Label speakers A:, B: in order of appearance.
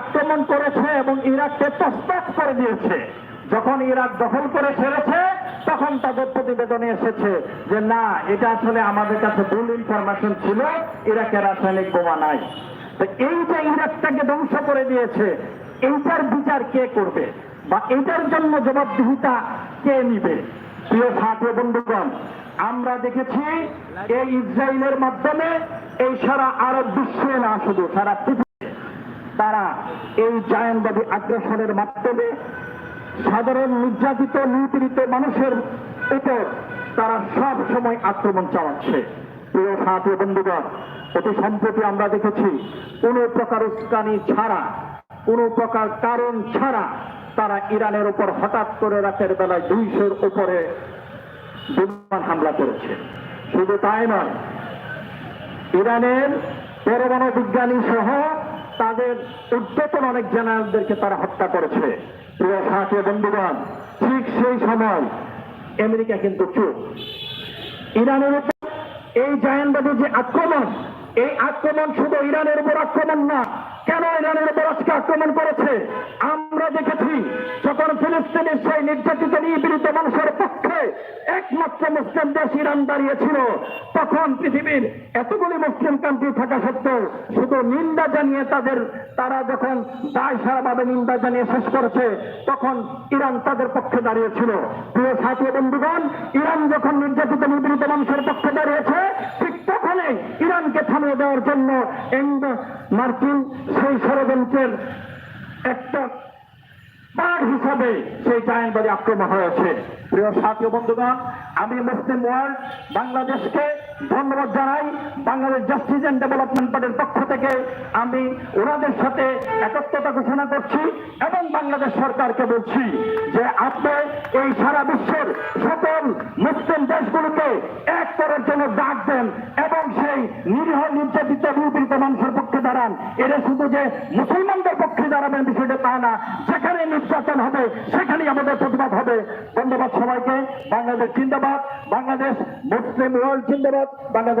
A: আক্রমণ করেছে এবং ইরাককে তসবাক করে দিয়েছে। যখন ইরাক দখল করে ফেলেছে, তখন তাদের প্রতিবেদনে এসেছে যে, না, এটা আসলে আমাদের কাছে ভুল ইনফরমেশন ছিল, ইরাকের রাসায়নিক বোমা নাই। তো এই যে ইরাকটাকে ধ্বংস করে দিয়েছে, এইটার বিচার কে করবে? বা এটার জন্য জবাবদিহিতা কে নিবে? প্রিয় ছাত্র বন্ধুগণ, আমরা দেখেছি এই ইসরায়েলের মাধ্যমে এই সারা আরব বিশ্বে না শুধু, সারা তারা এই জায়নবাদী আগ্রাসনের মাধ্যমে সাধারণ নির্যাতিত, নিপীড়িত মানুষের উপর তারা সব সময় আক্রমণ চালাচ্ছে। প্রিয় সাথী বন্ধুগণ, অতি সম্প্রতি আমরা দেখেছি, কোন প্রকার উস্কানি ছাড়া, কোন প্রকার কারণ ছাড়া তারা ইরানের উপর হঠাৎ করে রাতের বেলায় দুইশোর উপরে বিমান হামলা করেছে। শুধু তাই নয়, ইরানের পরমাণু বিজ্ঞানী সহ তাদের উদ্যতন অনেক জেনারেলদেরকে তারা হত্যা করেছে। প্রিয় সাথী বন্ধুগণ, ঠিক সেই সময় আমেরিকা কিন্তু চুপ। ইরানের উপর এই জায়ানবাদী যে আক্রমণ, এই আক্রমণ শুধু ইরানের উপর আক্রমণ না, কেন ইরানের উপর আজকে আক্রমণ করেছে? আমরা দেখেছি, যখন ফিলিস্তিনের সেই নির্যাতিত নিপীড়িত মানুষের একমাত্র মুসলিম দেশ ইরান দাঁড়িয়েছিল। তখন পৃথিবীর এতগুলি মুসলিম কান্ট্রি থাকা সত্ত্বেও শুধু নিন্দা জানিয়ে তাদের, তারা যখন দায় সারাভাবে নিন্দা জানিয়ে শেষ করেছে, তখন ইরান তাদের পক্ষে দাঁড়িয়েছিল। প্রিয় সাথী বন্ধুগণ, ইরান যখন নির্যাতিত, নিপীড়িত মানুষের পক্ষে দাঁড়িয়েছে, ঠিক তখনই ইরানকে থামিয়ে দেওয়ার জন্য মার্কিন সেই ষড়যন্ত্রের একটা পার হিসাবে সেই জায়নবাদী আক্রমণ হয়েছে। প্রিয় সাথী বন্ধুগণ, আমি মুসলিম ওয়ার্ল্ড বাংলাদেশকে ধন্যবাদ জানাই। বাংলাদেশ জাস্টিস অ্যান্ড ডেভেলপমেন্ট পার্টির পক্ষ থেকে আমি ওনাদের সাথে একত্রতা ঘোষণা করছি এবং বাংলাদেশ সরকারকে বলছি যে আপনি এই সারা বিশ্বের সকল মুসলিম দেশগুলোকে এক করার জন্য ডাক দেন এবং সেই নিরীহ, নির্যাতিত, নিপীড়িত মানুষের পক্ষে দাঁড়ান। এটা শুধু যে মুসলমানদের পক্ষে দাঁড়াবেন বিষয়টা তা না, যেখানে নির্যাতন হবে সেখানে আমাদের প্রতিবাদ হবে। ধন্যবাদ সবাইকে। বাংলাদেশ জিন্দাবাদ, বাংলাদেশ মুসলিম ওয়ার্ল্ড জিন্দাবাদ, বাংলাদেশ